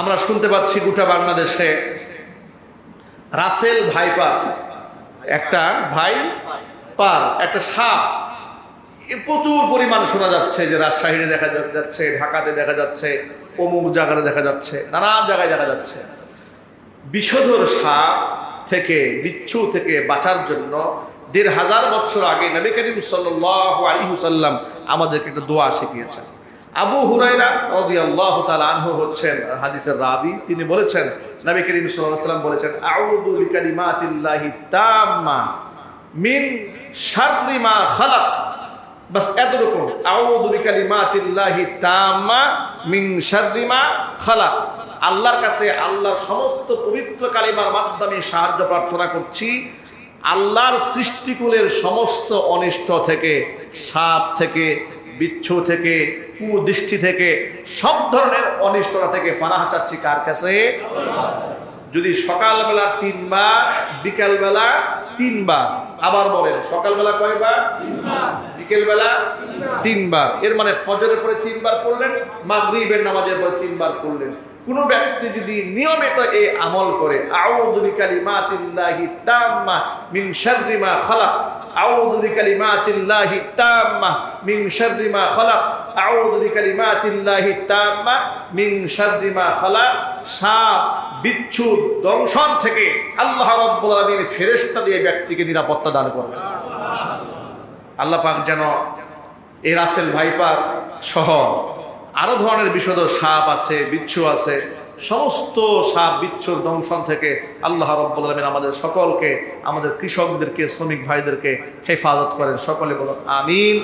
আমরা শুনতে পাচ্ছি গোটা বাংলাদেশে। রাসেল ভাইপার একটা ভাই পার একটা সাপ। প্রচুর পরিমাণে শোনা যাচ্ছে যে রাজশাহীতে দেখা যাচ্ছে, ঢাকাতে দেখা যাচ্ছে, অমুক জায়গাতে দেখা যাচ্ছে, নানান জায়গায় দেখা যাচ্ছে। বিষধর সাপ থেকে, বিচ্ছু থেকে বাঁচার জন্য দেড় হাজার বছর আগে নবী করিম সাল্লাহ আলী হুসাল্লাম আমাদেরকে একটা দোয়া শিখিয়েছেন। আবু হুরাইরা হচ্ছেন হাদিসের রাবি। তিনি বলেছেন, নবী করিম ওয়াসাল্লাম বলেছেন মিন আল্লাহর কাছে আল্লাহর সমস্ত পবিত্র কালিমার মাধ্যমে সাহায্য প্রার্থনা করছি। আল্লাহর সৃষ্টিকুলের সমস্ত অনিষ্ট থেকে, সাপ থেকে বিচ্ছু থেকে, কুদৃষ্টি থেকে, সব ধরনের অনিষ্টতা থেকে পানাহ চাচ্ছি কার কাছে? যদি সকালবেলা তিনবার, বিকালবেলা তিনবার, আবার বলেন, সকালবেলা কয়বার? বিকেলবেলা তিনবার। এর মানে ফজরের পরে তিনবার পড়লেন মাগরিবের নামাজের পরে তিনবার পড়লেন কোন ব্যক্তি যদি নিয়মিত এই আমল করে, আউযু বিকালিমাতিল্লাহি তাম্মা মিন শাররি মা খালাক আউযু বিকালিমাতিল্লাহি তাম্মা মিন শাররি মা খালাক। আউযু বিকালিমাতিল্লাহি তাম্মা মিন শাররি সাপ, বিচ্ছু, দংশন থেকে আল্লাহ রাব্বুল ফেরেশতা দিয়ে ব্যক্তিকে নিরাপত্তা দান করবেন। আল্লাহ পাক যেন এই রাসেল ভাইপার সহ আরও ধরনের বিষদ সাপ আছে, বিচ্ছু আছে সমস্ত সাপ বিচ্ছুর দংশন থেকে আল্লাহ রব্বুল আলমিন আমাদের সকলকে, আমাদের কৃষকদেরকে, শ্রমিক ভাইদেরকে হেফাজত করেন। সকলে বলুন, আমিন।